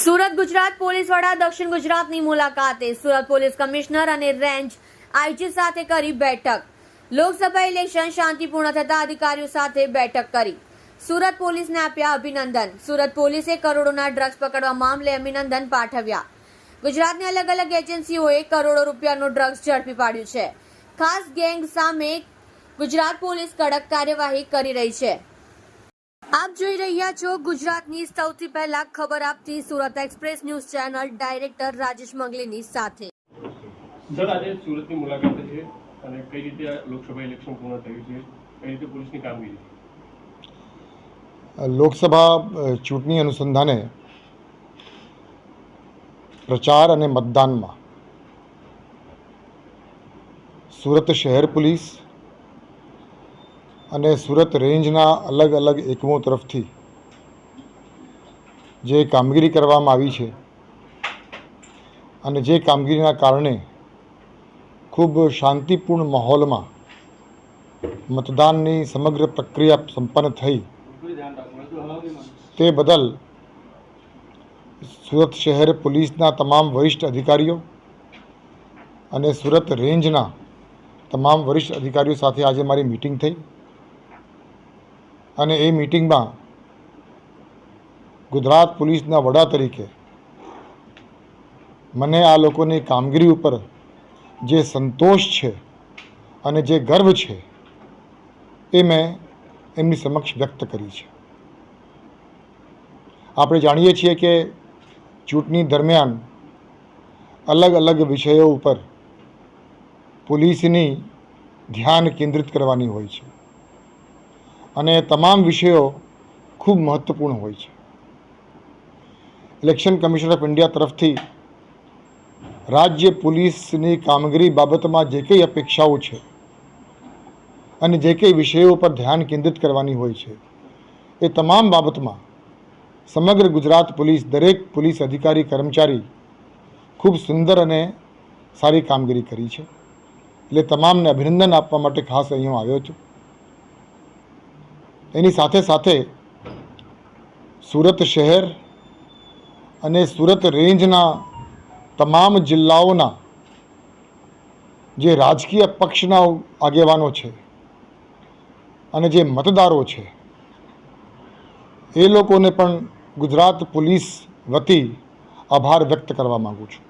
Surat Gujarat police વડા દક્ષિણ ગુજરાતની મુલાકાતે સુરત પોલીસ કમિશનર અને રેન્જ આઈજી સાથે કરી બેઠક. લોકસભા ઇલેક્શન શાંતિપૂર્ણ થતા અધિકારીઓ સાથે બેઠક કરી. સુરત પોલીસને આપ્યા અભિનંદન. સુરત પોલીસે કરોડોના ડ્રગ્સ પકડવા મામલે અભિનંદન પાઠવ્યા. ગુજરાતની અલગ અલગ એજન્સીઓએ કરોડો રૂપિયાનો ડ્રગ્સ ઝડપી પાડ્યું છે. ખાસ ગેંગ સામે ગુજરાત પોલીસ કડક કાર્યવાહી કરી રહી છે. આપ જોઈ રહ્યા છો ગુજરાતની સૌથી પહેલા ખબર આપતી Surat express news channel director Rajesh મંગલીની સાથે. સર આજે સુરતની મુલાકાત છે અને કઈ રીતે લોકસભા ઇલેક્શન પૂર્ણ થયું છે કઈ રીતે પોલીસની કામગીરી લોકસભા ચૂંટણી અનુસંધાને પ્રચાર અને મતદાનમાં સુરત શહેર પોલીસ અને સુરત રેન્જના અલગ અલગ એકમો તરફથી જે કામગીરી કરવામાં આવી છે અને જે કામગીરીના કારણે ખૂબ શાંતિપૂર્ણ માહોલમાં મતદાનની સમગ્ર પ્રક્રિયા સંપન્ન થઈ. તે બદલ સુરત શહેર પોલીસના તમામ વરિષ્ઠ અધિકારીઓ અને સુરત રેન્જના તમામ વરિષ્ઠ અધિકારીઓ સાથે આજે મારી મિટિંગ થઈ. અને એ મિટિંગમાં ગુજરાત પોલીસના વડા તરીકે મને આ લોકોની કામગીરી ઉપર જે સંતોષ છે અને જે ગર્વ છે એ મેં એમની સમક્ષ વ્યક્ત કરી છે. આપણે જાણીએ છીએ કે ચૂંટણી દરમિયાન અલગ અલગ વિષયો ઉપર પોલીસની ધ્યાન કેન્દ્રિત કરવાની હોય છે. અને તમામ વિષયો ખૂબ મહત્ત્વપૂર્ણ હોય છે. ઇલેક્શન કમિશન ઓફ ઇન્ડિયા તરફથી રાજ્ય પોલીસની કામગીરી બાબતમાં જે કંઈ અપેક્ષાઓ છે અને જે કંઈ વિષયો પર ધ્યાન કેન્દ્રિત કરવાની હોય છે એ તમામ બાબતમાં સમગ્ર ગુજરાત પોલીસ, દરેક પોલીસ અધિકારી, કર્મચારી ખૂબ સુંદર અને સારી કામગીરી કરી છે. એટલે તમામને અભિનંદન આપવા માટે ખાસ અહીંયા આવ્યો છું. એની સાથે સાથે સુરત શહેર અને સુરત રેન્જના તમામ જિલ્લાઓના જે રાજકીય પક્ષના આગેવાનો છે અને જે મતદારો છે, એ લોકોને પણ ગુજરાત પોલીસ વતી આભાર વ્યક્ત કરવા માગું છું.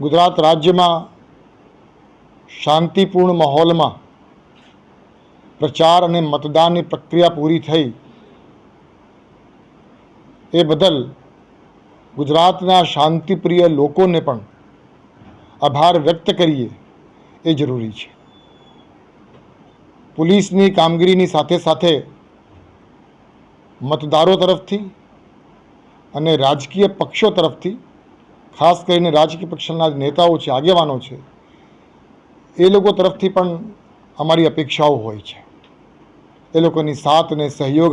ગુજરાત રાજ્યમાં શાંતિપૂર્ણ માહોલમાં પ્રચાર અને મતદાનની પ્રક્રિયા પૂરી થઈ. એ બદલ ગુજરાતના શાંતિપ્રિય લોકોને પણ આભાર વ્યક્ત કરીએ. એ જરૂરી છે. પોલીસની કામગીરીની સાથે સાથે મતદારો તરફથી અને રાજકીય પક્ષો તરફથી, ખાસ કરીને રાજકીય પક્ષના નેતાઓ છે, આગેવાનો છે, એ લોકો તરફથી પણ અમારી અપેક્ષાઓ હોય છે. એ લોકોની સાથ અને સહયોગ